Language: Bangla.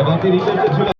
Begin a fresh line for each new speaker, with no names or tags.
এবং তিনি